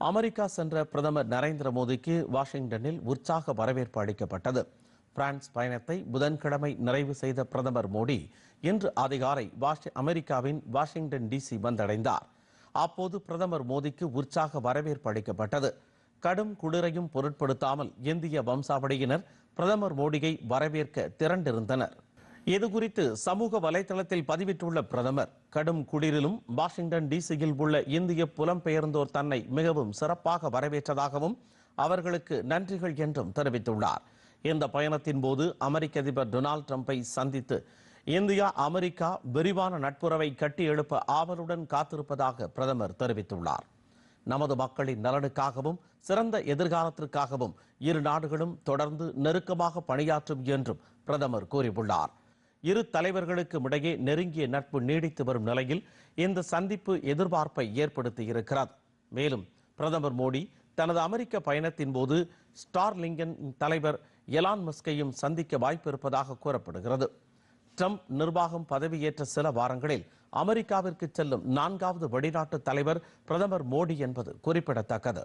America சென்ற பிரதமர் நரேந்திர மோடிக்கு வாஷிங்டனில் உற்சாக வரவேற்பு அளிக்கப்பட்டது. பிரான்ஸ் பயணத்தை புதன்கிழமை நிறைவு செய்த பிரதமர் மோடி இன்று அதிகாலை அமெரிக்காவின் வாஷிங்டன் டிசி வந்தடைந்தார். அப்போது பிரதமர் மோடிக்கு உற்சாக வரவேற்பு அளிக்கப்பட்டது. கடும் குளிரையும் பொருட்படுத்தாமல் இந்திய வம்சாவளியினர் பிரதமர் மோடியை வரவேற்க திரண்டிருந்தனர். இதுகுறித்து சமூக வலைதளத்தில் பதிவிட்டுள்ள பிரதமர் கடும் குளிரிலும் வாஷிங்டன் டிசியில் உள்ள இந்திய புலம்பெயர்ந்தோர் தன்னை மிகவும் சிறப்பாக வரவேற்றதாகவும் அவர்களுக்கு நன்றிகள் என்றும் தெரிவித்துள்ளார். இந்த பயணத்தின் போது அமெரிக்க அதிபர் டொனால்ட் ட்ரம்பை சந்தித்து இந்தியா அமெரிக்கா விரிவான நட்புறவை கட்டி எழுப்ப ஆவலுடன் காத்திருப்பதாக பிரதமர் தெரிவித்துள்ளார். நமது மக்களின் நலனுக்காகவும் சிறந்த எதிர்காலத்திற்காகவும் இரு நாடுகளும் தொடர்ந்து நெருக்கமாக பணியாற்றும் என்றும் பிரதமர் கூறியுள்ளார். இரு தலைவர்களுக்கும் இடையே நெருங்கிய நட்பு நீடித்து வரும் நிலையில் இந்த சந்திப்பு எதிர்பார்ப்பை ஏற்படுத்தியிருக்கிறது மேலும் பிரதமர் மோடி தனது அமெரிக்க பயணத்தின் போது ஸ்டார்லிங்கன் தலைவர் எலான் மஸ்கையும் சந்திக்க வாய்ப்பு இருப்பதாக கூறப்படுகிறது. ட்ரம்ப் நிர்வாகம் பதவியேற்ற சில வாரங்களில் அமெரிக்காவிற்கு செல்லும் நான்காவது வெளிநாட்டு தலைவர் பிரதமர் மோடி என்பது குறிப்பிடத்தக்கது.